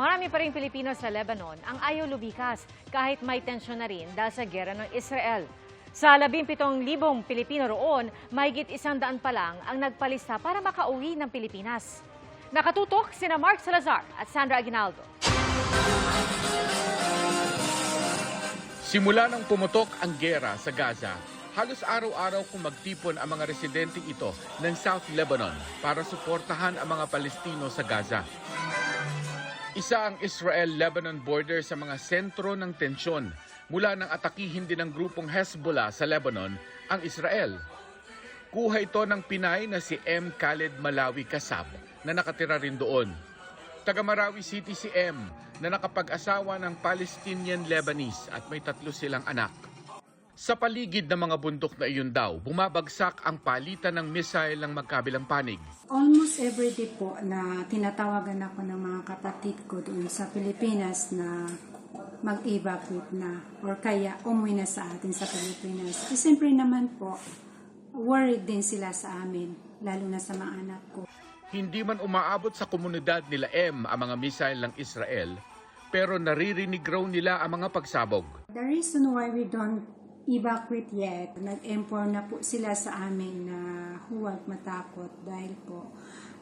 Marami pa rin Pilipino sa Lebanon ang ayaw lubikas kahit may tensyon na rin dahil sa gera ng Israel. Sa 17,000 Pilipino roon, mahigit isang daan pa lang ang nagpalista para makauwi ng Pilipinas. Nakatutok sina Mark Salazar at Sandra Aguinaldo. Simula nang pumutok ang gera sa Gaza, halos araw-araw kung magtipon ang mga residenteng ito ng South Lebanon para suportahan ang mga Palestino sa Gaza. Isa ang Israel-Lebanon border sa mga sentro ng tensyon mula nang atakihin din ng grupong Hezbollah sa Lebanon ang Israel. Kuha ito ng Pinay na si M. Khaled Malawi Kasab na nakatira rin doon. Taga Marawi City si M na nakapag-asawa ng Palestinian Lebanese at may tatlo silang anak. Sa paligid ng mga bundok na iyon daw, bumabagsak ang palitan ng missile ng magkabilang panig. Almost every day po na tinatawagan ako ng mga kapatid ko doon sa Pilipinas na mag-evacuate na or kaya umuwi na sa atin sa Pilipinas. Eh, siyempre naman po, worried din sila sa amin, lalo na sa mga anak ko. Hindi man umaabot sa komunidad nila M ang mga missile ng Israel, pero naririnig raw nila ang mga pagsabog. The reason why we don't evacuate yet, nag-employ na po sila sa amin na huwag matakot dahil po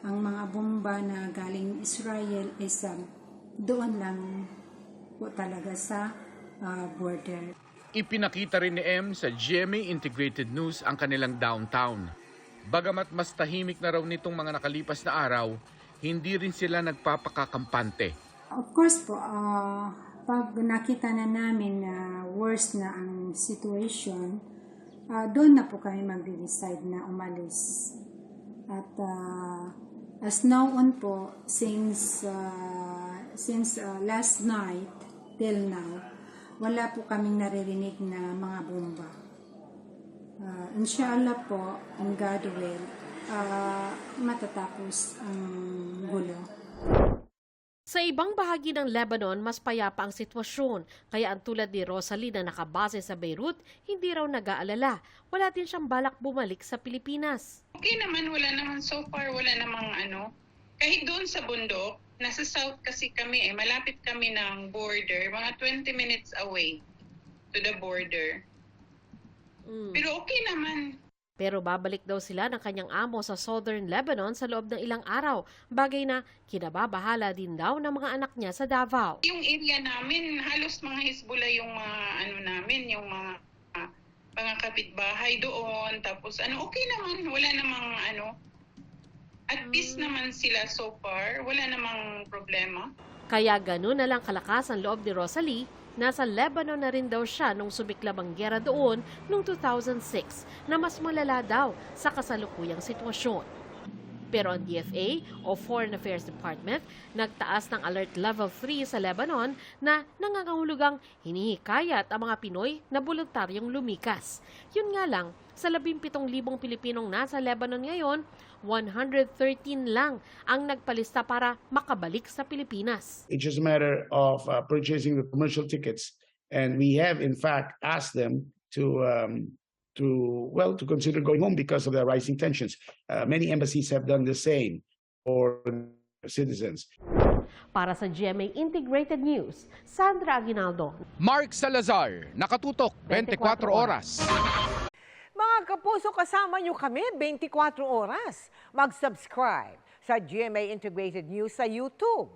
ang mga bomba na galing Israel is um, doon lang po talaga sa uh, border. Ipinakita rin ni M sa GMA Integrated News ang kanilang downtown. Bagamat mas tahimik na raw nitong mga nakalipas na araw, hindi rin sila nagpapakakampante. Of course po, uh, pag nakita na namin na worse na ang situation, uh, doon na po kami magde-decide na umalis. At uh, as now on po, since, uh, since uh, last night till now, wala po kaming naririnig na mga bomba. Uh, inshallah po, in God will, uh, matatapos ang gulo. Sa ibang bahagi ng Lebanon, mas payapa ang sitwasyon. Kaya ang tulad ni Rosalie na nakabase sa Beirut, hindi raw nag-aalala. Wala din siyang balak bumalik sa Pilipinas. Okay naman, wala naman so far, wala namang ano. Kahit doon sa bundok, nasa south kasi kami eh, malapit kami ng border, mga 20 minutes away to the border. Mm. Pero okay naman. Pero babalik daw sila ng kanyang amo sa southern Lebanon sa loob ng ilang araw. Bagay na kinababahala din daw ng mga anak niya sa Davao. Yung area namin, halos mga Hezbollah yung mga ano namin, yung mga uh, mga kapitbahay doon. Tapos ano, okay naman, wala namang ano, at peace naman sila so far. Wala namang problema. Kaya ganun na lang kalakas ang loob ni Rosalie, nasa Lebanon na rin daw siya nung sumiklab ang gera doon noong 2006 na mas malala daw sa kasalukuyang sitwasyon. Pero ang DFA o Foreign Affairs Department nagtaas ng Alert Level 3 sa Lebanon na nangangahulugang hinihikayat ang mga Pinoy na voluntaryong lumikas. Yun nga lang, sa 17,000 Pilipinong nasa Lebanon ngayon, 113 lang ang nagpalista para makabalik sa Pilipinas. It's just a matter of uh, purchasing the commercial tickets, and we have in fact asked them to um, to well to consider going home because of the rising tensions. Uh, many embassies have done the same for citizens. Para sa GMA Integrated News, Sandra Aguinaldo. Mark Salazar, nakatutok 24 oras. Mga kapuso, kasama nyo kami 24 oras. Mag-subscribe sa GMA Integrated News sa YouTube.